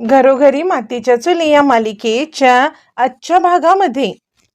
घरोघरी मातीच्या चुली या मालिकेच्या आजच्या भागामध्ये.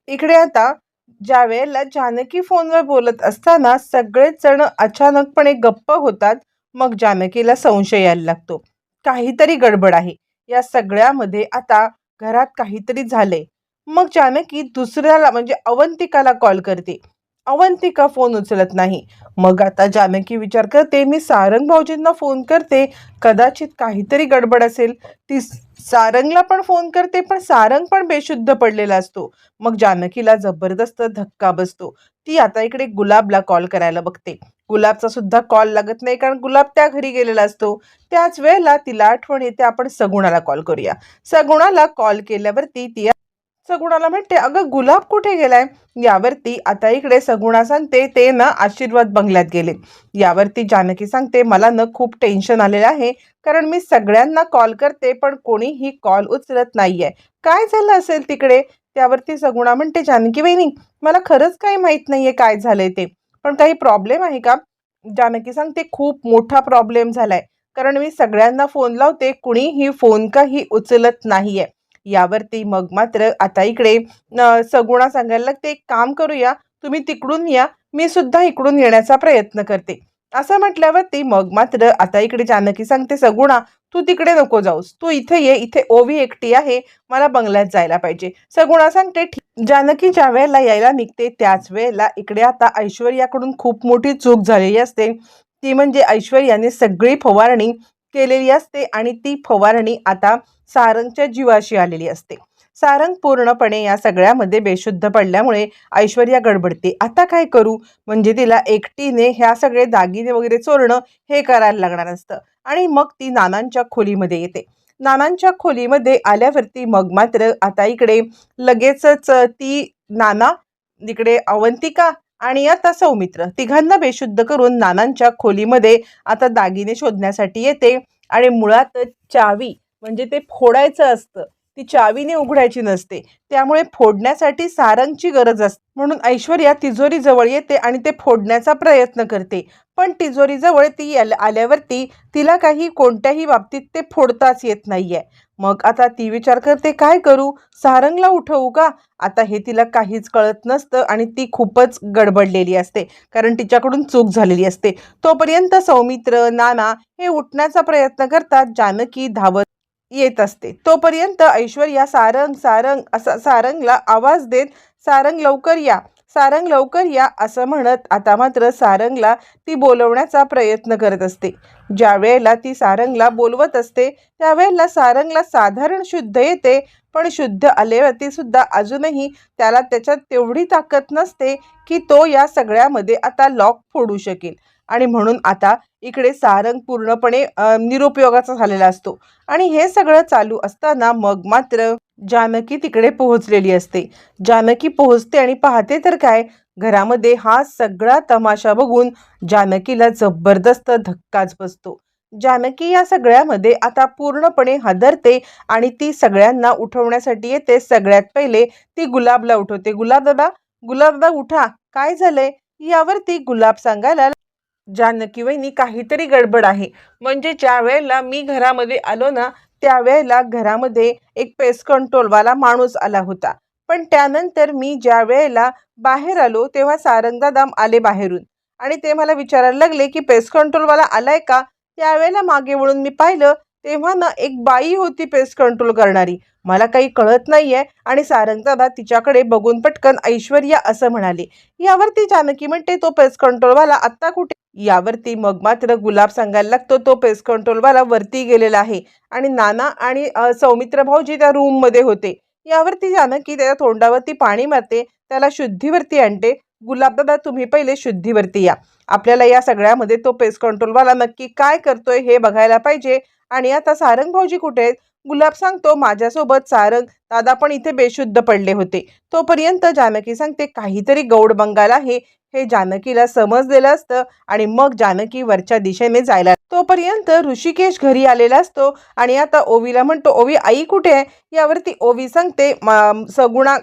इकडे आता ज्या वेळेला जानकी फोनवर बोलत असताना सगळेच जण अचानकपणे गप्प होतात मग जानकीला संशय यायला लागतो. काहीतरी गडबड आहे. या सगळ्यामध्ये आता घरात काहीतरी झालंय. मग जानकी दुसऱ्याला म्हणजे अवंतिकाला कॉल करते. अवंतिका फोन उचलत नाही. मग आता जानकी विचार करते मी सारंग भाऊजींना फोन करते. कदाचित काहीतरी गडबड असेल. ती सारंगला पण फोन करते पण सारंग पण बेशुद्ध पडलेला असतो. मग जानकीला जबरदस्त धक्का बसतो. ती आता इकडे गुलाबला कॉल करायला बघते. गुलाबचा सुद्धा कॉल लागत नाही कारण गुलाब त्या घरी गेलेला असतो. त्याच वेळेला तिला आठवण येते आपण सगुणाला कॉल करूया. सगुणाला कॉल केल्यावरती ती सगुणाला म्हणते अगं गुलाब कुठे गेलाय? यावरती आता इकडे सगुणा सांगते ते ना आशीर्वाद बंगल्यात गेले. यावरती जानकी सांगते मला न खूप टेन्शन आलेलं आहे कारण मी सगळ्यांना कॉल करते पण कोणीही कॉल उचलत नाहीये. काय झालं असेल तिकडे? त्यावरती सगुणा म्हणते जानकी वहिनी मला खरंच काही माहीत नाहीये काय झालंय ते. पण काही प्रॉब्लेम आहे का? जानकी सांगते खूप मोठा प्रॉब्लेम झालाय. कारण मी सगळ्यांना फोन लावते कुणीही फोन काही उचलत नाहीये. यावरती मग मात्र आता इकडे सगुणा सांगायला लागते एक काम करूया तुम्ही तिकडून या मी सुद्धा इकडून येण्याचा प्रयत्न करते. असं म्हटल्यावरती मग मात्र आता इकडे जानकी सांगते सगुणा तू तिकडे नको जाऊस तू इथे ये इथे ओवी एकटी आहे मला बंगल्यात जायला पाहिजे. सगुणा सांगते "ठीक." जानकी ज्या वेळेला यायला निघते त्याच वेळेला इकडे आता ऐश्वर्याकडून खूप मोठी चूक झालेली असते. ती म्हणजे ऐश्वर्याने सगळी फवारणी केलेली असते आणि ती फवारणी आता सारंगच्या जीवाशी आलेली असते. सारंग पूर्णपणे या सगळ्यामध्ये बेशुद्ध पडल्यामुळे ऐश्वर्या गडबडते. आता काय करू? म्हणजे तिला एकटीने ह्या सगळे दागिने वगैरे चोरणं हे करायला लागणार असतं. आणि मग ती नानांच्या खोलीमध्ये येते. नानांच्या खोलीमध्ये आल्यावरती मग मात्र आता इकडे लगेचच ती नाना इकडे अवंतिका आणि आता सौमित्र तिघांना बेशुद्ध करून नानांच्या खोलीमध्ये आता दागिने शोधण्यासाठी येते आणि मुळात चावी म्हणजे ते फोडायचं असतं. ती चावीने उघडायची नसते. त्यामुळे फोडण्यासाठी सारंगची गरज असते. म्हणून ऐश्वर्या तिजोरी जवळ येते आणि ते फोडण्याचा प्रयत्न करते. पण तिजोरीजवळ ती आल्यावरती तिला काही कोणत्याही बाबतीत ते फोडताच येत नाहीये. मग आता ती विचार करते काय करू? सारंगला उठवू का? आता हे तिला काहीच कळत नसतं आणि ती खूपच गडबडलेली असते कारण तिच्याकडून चूक झालेली असते. तोपर्यंत सौमित्र नाना हे उठण्याचा प्रयत्न करतात जानकी धावत येत असते. तोपर्यंत ऐश्वर्या सारंग सारंग असा सारंगला आवाज देत सारंग लवकर या. सारंग लवकर या असं म्हणत आता मात्र सारंगला ती बोलवण्याचा प्रयत्न करत असते. ज्या वेळेला ती सारंगला बोलवत असते त्यावेळेला सारंगला साधारण शुद्ध येते पण शुद्ध आल्यावरती सुद्धा अजूनही त्याला त्याच्यात तेवढी ताकद नसते की तो या सगळ्यामध्ये आता लॉक फोडू शकेल. आणि म्हणून आता इकडे सारंग पूर्णपणे निरुपयोगाचा झालेला असतो. आणि हे सगळं चालू असताना मग मात्र जानकी तिकडे पोहोचलेली असते. जानकी पोहोचते आणि पाहते तर काय घरामध्ये हा सगळा तमाशा बघून जानकीला जबरदस्त धक्काच बसतो. जानकी या सगळ्यामध्ये आता पूर्णपणे हादरते आणि ती सगळ्यांना उठवण्यासाठी येते. सगळ्यात पहिले ती गुलाबला उठवते. गुलाब दादा उठा. काय झालंय? यावरती गुलाब सांगायला जानकी वहिनी काहीतरी गडबड आहे. म्हणजे ज्या वेळेला मी घरामध्ये आलो ना त्यावेळेला घरामध्ये एक पेस्ट कंट्रोलवाला माणूस आला होता. पण त्यानंतर मी ज्या वेळेला बाहेर आलो तेव्हा सारंगदादाम आले बाहेरून. आणि ते मला विचारायला लागले की पेस्ट कंट्रोलवाला आलाय का? त्यावेळेला मागे वळून मी पाहिलं तेव्हा ना एक बाई होती पेस्ट कंट्रोल करणारी. मला काही कळत नाही आहे आणि सारंगदादा तिच्याकडे बघून पटकन ऐश्वर्या असं म्हणाले यावरती जानकी म्हणते तो पेस्ट कंट्रोलवाला आत्ता कुठे? यावरती मग मात्र गुलाब सांगायला लागतो तो पेस्ट कंट्रोलवाला वरती गेलेला आहे. आणि नाना आणि सौमित्र भाऊजी त्या रूममध्ये होते. यावरती जानकी त्याच्या तोंडावरती पाणी मारते त्याला शुद्धीवरती आणते. गुलाबदादा तुम्ही पहिले शुद्धीवरती या. आपल्याला या सगळ्यामध्ये तो पेस्ट कंट्रोलवाला नक्की काय करतोय हे बघायला पाहिजे. आणि आता सारंग भाऊजी कुठे आहेत? गुलाब सांगतो माझ्यासोबत सारंग दादा पण इथे बेशुद्ध पडले होते. तोपर्यंत जानकी सांगते काहीतरी गौड बंगाल आहे. हे जानकीला समजलेलं असतं आणि मग जानकी वरच्या दिशेने जायला तोपर्यंत ऋषिकेश घरी आलेला असतो आणि आता ओवीला म्हणतो ओवी आई कुठे आहे? यावरती ओवी सांगते सगुणा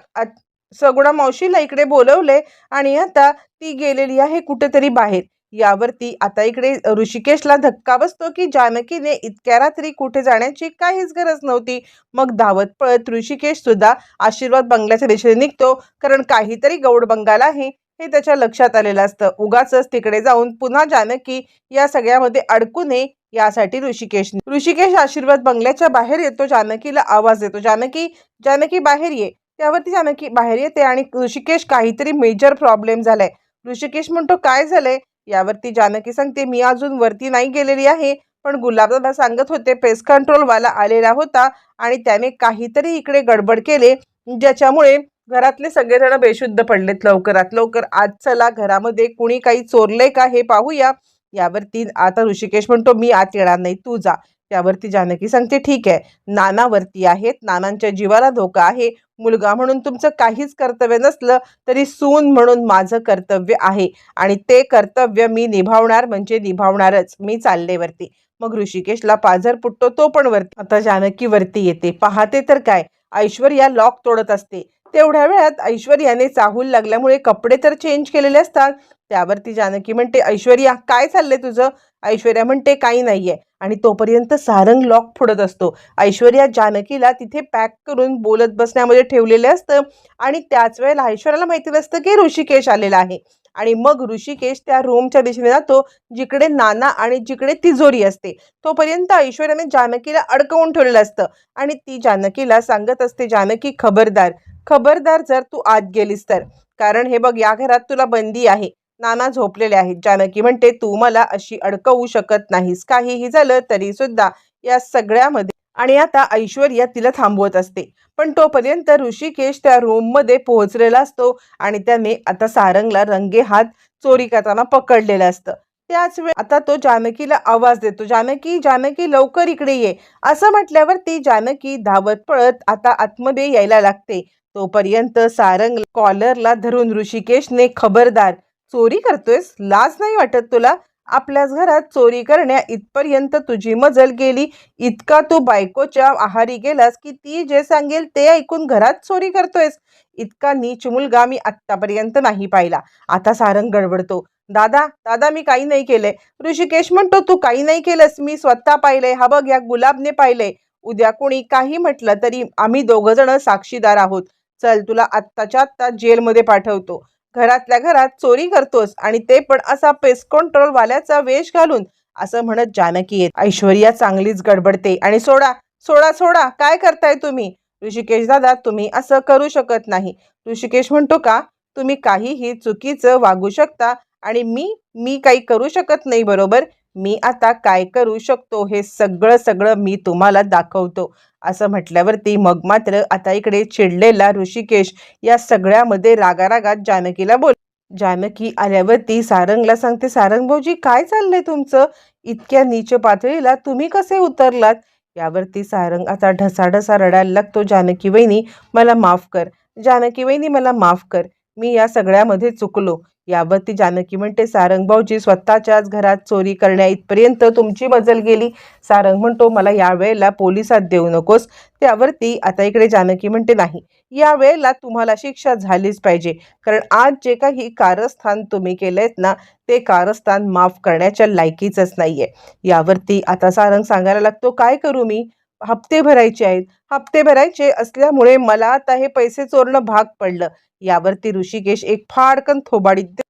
सगुणा मावशीला इकडे बोलवले आणि आता ती गेलेली आहे कुठेतरी बाहेर. यावरती आता इकडे ऋषिकेशला धक्का बसतो की जानकीने इतक्या रात्री कुठे जाण्याची काहीच गरज नव्हती. मग धावत पळत ऋषिकेश सुद्धा आशीर्वाद बंगल्याच्या दिशेने निघतो कारण काहीतरी गौड बंगाल आहे. हे त्याच्या लक्षात आलेलं असतं. उगाच तिकडे जाऊन पुन्हा जानकी या सगळ्यामध्ये अडकू नये यासाठी ऋषिकेश ऋषिकेश आशीर्वाद बंगल्याच्या बाहेर येतो जानकीला आवाज देतो. जानकी जानकी बाहेर ये. त्यावरती जानकी बाहेर येते आणि ऋषिकेश काहीतरी मेजर प्रॉब्लेम झालाय. ऋषिकेश म्हणतो काय झालंय? यावरती जानकी सांगते मी अजून वरती नाही गेलेली आहे पण गुलाबदादा सांगत होते पेस कंट्रोलवाला आलेला होता आणि त्याने काहीतरी इकडे गडबड केले ज्याच्यामुळे घरातले सगळेजण बेशुद्ध पडलेत लवकरात लवकर. आज चला घरामध्ये कुणी काही चोरलंय का हे पाहूया. यावरती आता ऋषिकेश म्हणतो मी आत येणार नाही तू जा. त्यावरती जानकी सांगते ठीक आहे नानावरती आहेत नानांच्या जीवाला धोका आहे. मुलगा म्हणून तुमचं काहीच कर्तव्य नसलं तरी सून म्हणून माझं कर्तव्य आहे. आणि ते कर्तव्य मी निभावणार म्हणजे निभावणारच मी चालले वरती. मग ऋषिकेशला पाझर पुटतो तो पण वरती. आता जानकीवरती येते. पाहते तर काय ऐश्वर्या लॉक तोडत असते. तेवढ्या वेळात ऐश्वर्याने चाहूल लागल्यामुळे कपडे तर चेंज केलेले असतात. त्यावरती जानकी म्हणते ऐश्वर्या काय चाललंय तुझं? ऐश्वर्या म्हणते काही नाहीये. आणि तोपर्यंत सारंग लॉक फोडत असतो. ऐश्वर्या जानकीला तिथे पॅक करून बोलत बसण्यामध्ये ठेवलेले असतं. आणि त्याच वेळेला ऐश्वर्याला माहिती असतं की ऋषिकेश आलेला आहे. आणि मग ऋषिकेश त्या रूमच्या दिशेने जातो जिकडे नाना आणि जिकडे तिजोरी असते. तोपर्यंत ऐश्वर्याने जानकीला अडकवून ठेवलेलं असतं. आणि ती जानकीला सांगत असते जानकी खबरदार. खबरदार जर तू आत गेलीस तर. कारण हे बघ या घरात तुला बंदी आहे. नाना झोपलेले आहेत. जानकी म्हणते तू मला अशी अडकवू शकत नाहीस. काहीही झालं तरी सुद्धा या सगळ्यामध्ये आणि आता ऐश्वर्या तिला थांबवत असते. पण तोपर्यंत ऋषिकेश त्या रूममध्ये पोहोचलेला असतो आणि त्याने आता सारंगला रंगे हात चोरी करताना पकडलेलं असतं. त्याच वेळ आता तो जानकीला आवाज देतो जानकी जानकी लवकर इकडे ये. असं म्हटल्यावर ती जानकी धावत पळत आता आतमध्ये यायला लागते. तोपर्यंत सारंग कॉलरला धरून ऋषिकेशने खबरदार चोरी करतोयस? लाज नाही वाटत तुला? आपल्याच घरात चोरी करण्या इथपर्यंत तुझी मजल गेली. इतका तू बायकोच्या आहारी गेलास की ती जे सांगेल ते ऐकून घरात चोरी करतोयस. इतका नीच मुलगा मी आत्तापर्यंत नाही पाहिला. आता सारंग गडबडतो. दादा दादा मी काही नाही केलंय ऋषिकेश म्हणतो तू काही नाही केलंस. मी स्वतः पाहिलंय हा बघ या गुलाबने पाहिलंय उद्या कोणी काही म्हटलं तरी आम्ही दोघं जण साक्षीदार आहोत. चल तुला आत्ताच्या आत्ता जेलमध्ये पाठवतो. घरातल्या घरात चोरी करतोस आणि ते पण असा पेस्ट कंट्रोल वाल्याचा वेश घालून असं म्हणत जानकी येत. ऐश्वर्या चांगलीच गडबडते. आणि सोडा सोडा सोडा काय करताय तुम्ही? ऋषिकेश दादा तुम्ही असं करू शकत नाही. ऋषिकेश म्हणतो का तुम्ही काहीही चुकीचं वागू शकता आणि मी मी काही करू शकत नाही बरोबर? मी आता काय करू शकतो? हे सगळं सगळं मी तुम्हाला दाखवतो. असं म्हटल्यावरती मग मात्र आता इकडे चिडलेला ऋषिकेश या सगळ्यामध्ये रागारागात जानकीला बोल जानकी आल्यावरती सारंगला सांगते सारंग भाऊजी काय चाललंय तुमचं? इतक्या नीच पातळीला तुम्ही कसे उतरलात? यावरती सारंग आता ढसाढसा रडायला लागतो. जानकी वहिनी मला माफ कर. जानकी वहिनी मला माफ कर. मी या सगळ्यामध्ये चुकलो. यावरती जानकी म्हणते सारंग भाऊजी स्वतःच्याच घरात चोरी करण्या इथपर्यंत तुमची मजल गेली. सारंग म्हणतो मला यावेळेला पोलिसात देऊ नकोस. त्यावरती आता इकडे जानकी म्हणते नाही. यावेळेला तुम्हाला शिक्षा झालीच पाहिजे. कारण आज जे काही कारस्थान तुम्ही केलेत ना ते कारस्थान माफ करण्याच्या लायकीचंच नाहीये. यावरती आता सारंग सांगायला लागतो काय करू मी? हप्ते भरायचे आहेत. हप्ते भरायचे असल्यामुळे मला आता हे पैसे चोरणं भाग पडलं. यावरती ऋषिकेश एक फाडकन थोबाडीत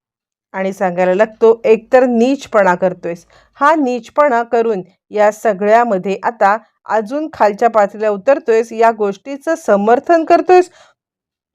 आणि सांगायला लागतो एकतर नीचपणा करतोयस. हा नीचपणा करून या सगळ्यामध्ये आता अजून खालच्या पातळीला उतरतोयस या गोष्टीचं समर्थन करतोयस.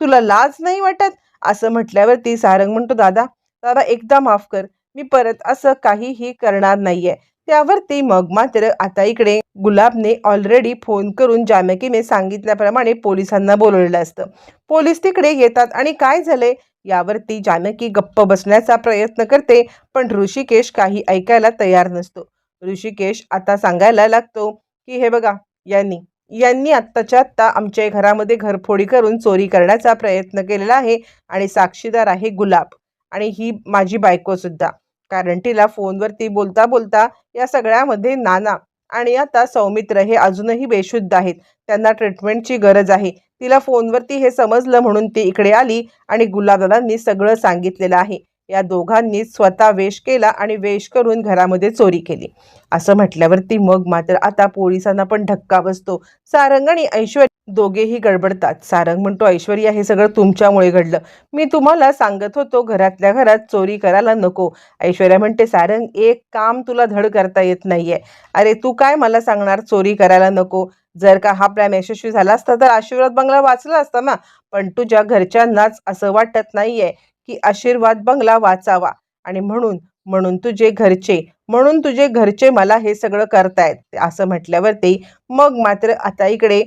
तुला लाज नाही वाटत? असं म्हटल्यावरती सारंग म्हणतो दादा दादा एकदा माफ कर. मी परत असं काहीही करणार नाहीये. त्यावरती मग मात्र आता इकडे गुलाबने ऑलरेडी फोन करून जामकीने सांगितल्याप्रमाणे पोलिसांना बोलवलेलं असतं. पोलीस तिकडे येतात आणि काय झाले यावरती जानकी गप्प बसण्याचा प्रयत्न करते पण ऋषिकेश काही ऐकायला तयार नसतो. ऋषिकेश आता सांगायला लागतो की हे बघा यांनी यांनी आत्ताच्या आत्ता आमच्या घरामध्ये घरफोडी करून चोरी करण्याचा प्रयत्न केलेला आहे आणि साक्षीदार आहे गुलाब आणि ही माझी बायको सुद्धा कारण तिला फोनवरती बोलता बोलता या सगळ्यामध्ये नाना आणि आता सौमित्र हे अजूनही बेशुद्ध आहेत. त्यांना ट्रीटमेंटची गरज आहे. तिला फोनवरती हे समजलं म्हणून ती इकडे आली आणि गुलाबदादांनी सगळं सांगितलेलं आहे. या दोघांनी स्वतः वेश केला आणि वेश करून घरामध्ये चोरी केली. असं म्हटल्यावरती मग मात्र आता पोलिसांना पण धक्का बसतो. सारंग आणि ऐश्वर्या दोघेही गडबडतात. सारंग म्हणतो ऐश्वर्या हे सगळं तुमच्यामुळे घडलं. मी तुम्हाला सांगत होतो घरातल्या घरात चोरी करायला नको. ऐश्वर्या म्हणते सारंग एक काम तुला धड करता येत नाहीये. अरे तू काय मला सांगणार चोरी करायला नको? जर का हा प्लॅन यशस्वी झाला असता तर आशीर्वाद बंगला वाचला असता ना. पण तुझ्या घरच्यांनाच असं वाटत नाहीये की आशीर्वाद बंगला वाचावा. आणि म्हणून म्हणून तुझे घरचे म्हणून तुझे घरचे मला हे सगळं करतायत. असं म्हटल्यावरती मग मात्र आता इकडे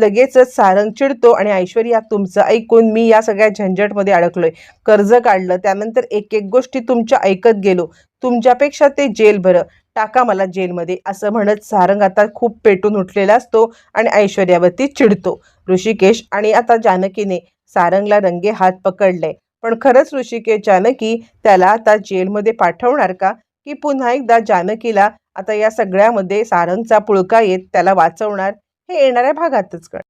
लगेचच सारंग चिडतो आणि ऐश्वर्या तुमचं ऐकून मी या सगळ्या झंझटमध्ये अडकलोय. कर्ज काढलं त्यानंतर एक एक गोष्टी तुमच्या ऐकत गेलो. तुमच्यापेक्षा ते जेल बरं. टाका मला जेलमध्ये. असं म्हणत सारंग आता खूप पेटून उठलेला असतो आणि ऐश्वर्यावरती चिडतो. ऋषिकेश आणि आता जानकीने सारंगला रंगे हात पकडले. पण खरंच ऋषिकेश जानकी त्याला आता जेलमध्ये पाठवणार का? की पुन्हा एकदा जानकीला आता या सगळ्यामध्ये सारंगचा पुळका येत त्याला वाचवणार? हे येणाऱ्या भागातच कळ